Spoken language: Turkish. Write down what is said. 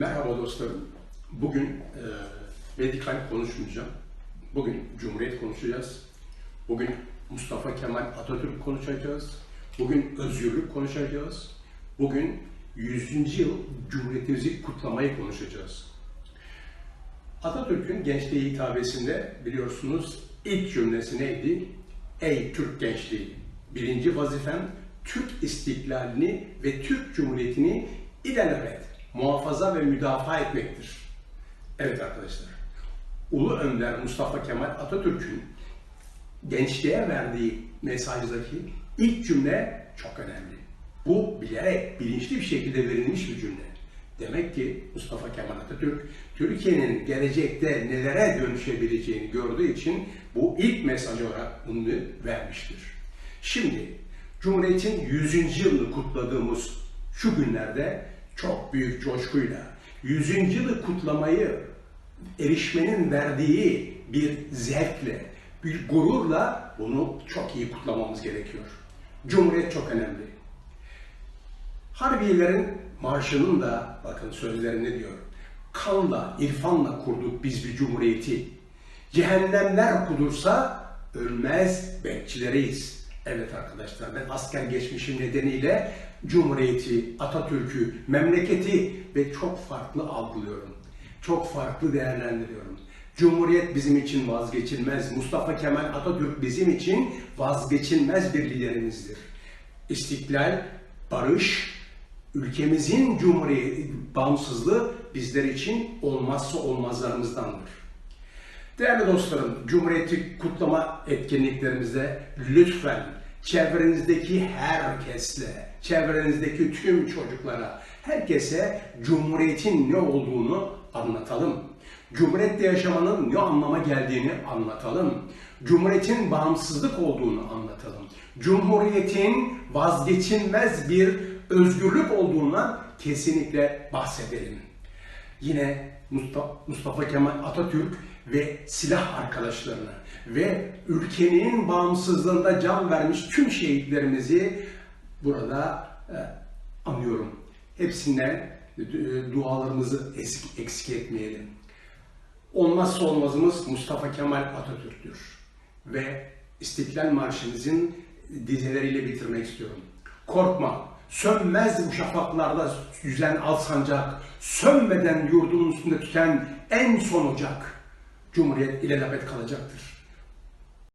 Merhaba dostlarım. Bugün e, medikal konuşmayacağım. Bugün Cumhuriyet konuşacağız. Bugün Mustafa Kemal Atatürk konuşacağız. Bugün özgürlük konuşacağız. Bugün 100. yıl Cumhuriyetimizi kutlamayı konuşacağız. Atatürk'ün gençliğe hitabesinde biliyorsunuz ilk cümlesi neydi? Ey Türk gençliği! Birinci vazifen Türk istiklalini ve Türk Cumhuriyeti'ni ilelebet muhafaza ve müdafaa etmektir. Evet arkadaşlar, Ulu Önder Mustafa Kemal Atatürk'ün gençliğe verdiği mesajdaki ilk cümle çok önemli. Bu bilerek, bilinçli bir şekilde verilmiş bir cümle. Demek ki Mustafa Kemal Atatürk, Türkiye'nin gelecekte nelere dönüşebileceğini gördüğü için bu ilk mesaj olarak bunu vermiştir. Şimdi, Cumhuriyet'in 100. yılını kutladığımız şu günlerde çok büyük coşkuyla 100. yılı kutlamayı erişmenin verdiği bir zevkle, bir gururla bunu çok iyi kutlamamız gerekiyor. Cumhuriyet çok önemli. Harbiyelerin marşının da bakın sözleri ne diyor? Kanla, irfanla kurduk biz bir cumhuriyeti. Cehennemler kudursa ölmez bekçileriyiz. Evet arkadaşlar ben asker geçmişim nedeniyle Cumhuriyeti, Atatürk'ü, memleketi ve çok farklı algılıyorum. Çok farklı değerlendiriyorum. Cumhuriyet bizim için vazgeçilmez. Mustafa Kemal Atatürk bizim için vazgeçilmez bir liderimizdir. İstiklal, barış, ülkemizin cumhuriyet, bağımsızlığı bizler için olmazsa olmazlarımızdandır. Değerli dostlarım, Cumhuriyeti kutlama etkinliklerimizde lütfen çevrenizdeki herkesle, çevrenizdeki tüm çocuklara, herkese Cumhuriyet'in ne olduğunu anlatalım. Cumhuriyette yaşamanın ne anlama geldiğini anlatalım. Cumhuriyetin bağımsızlık olduğunu anlatalım. Cumhuriyetin vazgeçilmez bir özgürlük olduğundan kesinlikle bahsedelim. Yine Mustafa, Mustafa Kemal Atatürk ve silah arkadaşlarına ve ülkenin bağımsızlığında can vermiş tüm şehitlerimizi burada e, anıyorum. Hepsine e, dualarımızı eksik, eksik etmeyelim. Olmazsa olmazımız Mustafa Kemal Atatürk'tür. Ve İstiklal Marşımızın dizeleriyle bitirmek istiyorum. Korkma, sönmez bu şafaklarda yüzen al sancak, sönmeden yurdun üstünde tüten en son ocak. Cumhuriyet ilelebet kalacaktır.